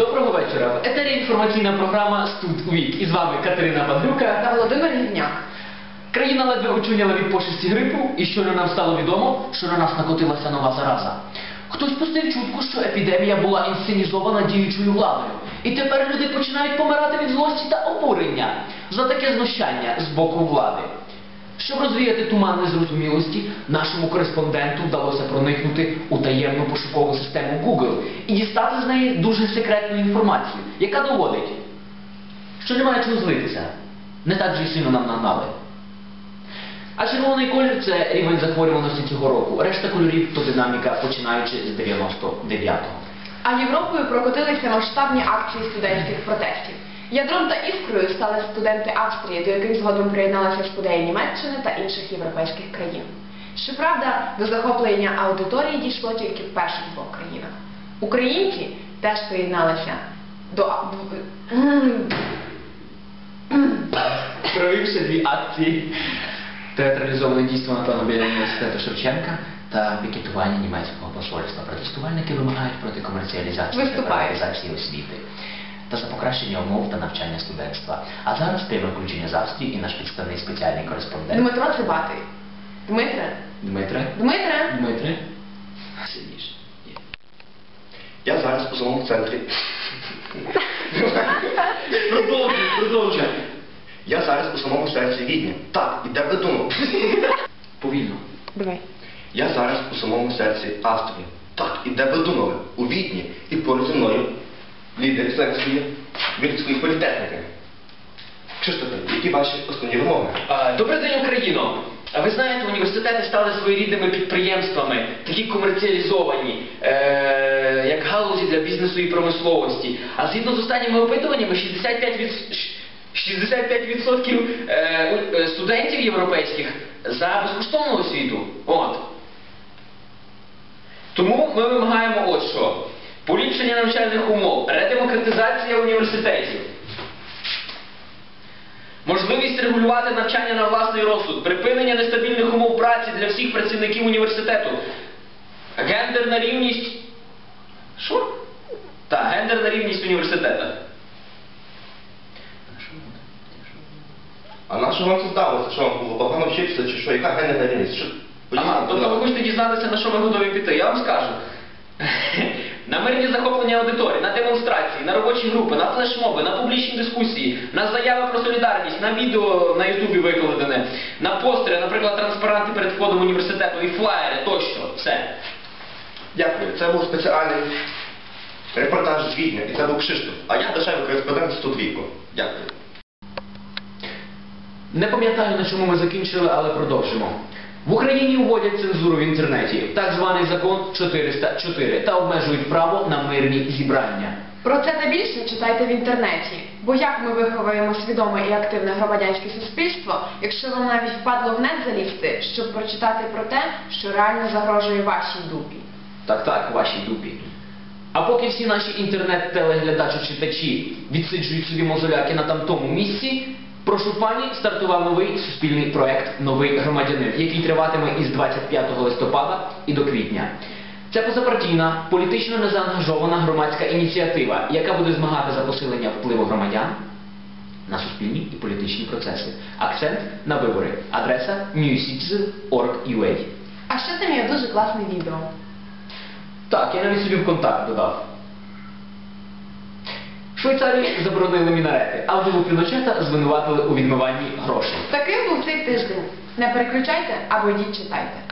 Доброго вечора. В етері інформаційна програма Студ у вік. І з вами Катерина Бандрука. та Володимир Гівняк. Країна ледве очуняла від пошесті грипу, і щойно нам стало відомо, що на нас накотилася нова зараза. Хтось пустив чутку, що епідемія була інсценізована діючою владою. І тепер люди починають помирати від злості та обурення за таке знущання з боку влади. Щоб розвіяти туман незрозумілості, нашому кореспонденту вдалося проникнути у таємну пошукову систему Google і дістати з неї дуже секретну інформацію, яка доводить, що немає чого злитися. Не так же й сильно нам нагнали. А червоний колір це рівень захворюваності цього року. Решта кольорів то динаміка, починаючи з 99-го. А Європою прокотилися масштабні акції студентських протестів. Ядром та іскрою стали студенти Австрії, до яких згодом приєдналися спудеї Німеччини та інших європейських країн. Щоправда, до захоплення аудиторії дійшло тільки в перших двох країнах. Українці теж приєдналися до. Провівши дві акції театралізоване дійство напевно біля університету Шевченка та пікетування німецького посольства. Протестувальники вимагають проти комерціалізації та приватизації освіти та за покращення умов та навчання студентства. А зараз пряме включення з Австрії і наш підставний спеціальний кореспондент. Дмитро Цибатий. Дмитре, Дмитре. Дмитре, Дмитре. Сидиш. Є. Я зараз у самому центрі. Продовжуй, продовжуй. Я зараз у самому серці Відня. Так, і де ви думав? Повільно. давай. Я зараз у самому серці Австрії. Так, і де ви думали? У Відні і поруч зі мною лідер селекції Вінницької політехніки. Кшиштофе, які ваші основні вимоги? А, Добрий день, Україно! А ви знаєте, університети стали своєрідними підприємствами, такі комерціалізовані, е- як галузі для бізнесу і промисловості. А згідно з останніми опитуваннями, 65%, від... щ- 65% е, е, студентів європейських за безкоштовну освіту. От. Тому ми вимагаємо от що. Поліпшення навчальних умов, редемократизація університетів. Можливість регулювати навчання на власний розсуд, припинення нестабільних умов праці для всіх працівників університету, гендерна рівність. Що? Так, гендерна рівність університету. А на що вам це здалося? Що вам було погано вчитися, чи що? Яка гендерна рівність? Що? Ага, тобто ви хочете дізнатися, на що ви готові піти? Я вам скажу. На мирні захоплення аудиторії, на демонстрації, на робочі групи, на флешмоби, на публічні дискусії, на заяви про солідарність, на відео на Ютубі викладене, на постери, наприклад, транспаранти перед входом університету і флаєри тощо. Все. Дякую. Це був спеціальний репортаж з Відня, і це був Кшиштоф. А я дешевий кореспондент з Студвіку. Дякую. Не пам'ятаю, на чому ми закінчили, але продовжимо. В Україні вводять цензуру в інтернеті, так званий закон 404, та обмежують право на мирні зібрання. Про це та більше читайте в інтернеті. Бо як ми виховуємо свідоме і активне громадянське суспільство, якщо вам навіть впадло в нет залізти, щоб прочитати про те, що реально загрожує вашій дупі. Так, так, вашій дупі. А поки всі наші інтернет-телеглядачі-читачі відсиджують собі мозоляки на тамтому місці, прошу пані, стартував новий суспільний проект Новий громадянин, який триватиме із 25 листопада і до квітня. Це позапартійна, політично незаангажована громадська ініціатива, яка буде змагати за посилення впливу громадян на суспільні і політичні процеси. Акцент на вибори. Адреса newcitizen.org.ua. А ще там є дуже класне відео. Так, я навіть собі в контакт додав. Швейцарії заборонили мінарети, а вдову Піночета звинуватили у відмиванні грошей. Таким був цей тиждень. Не переключайте або йдіть читайте.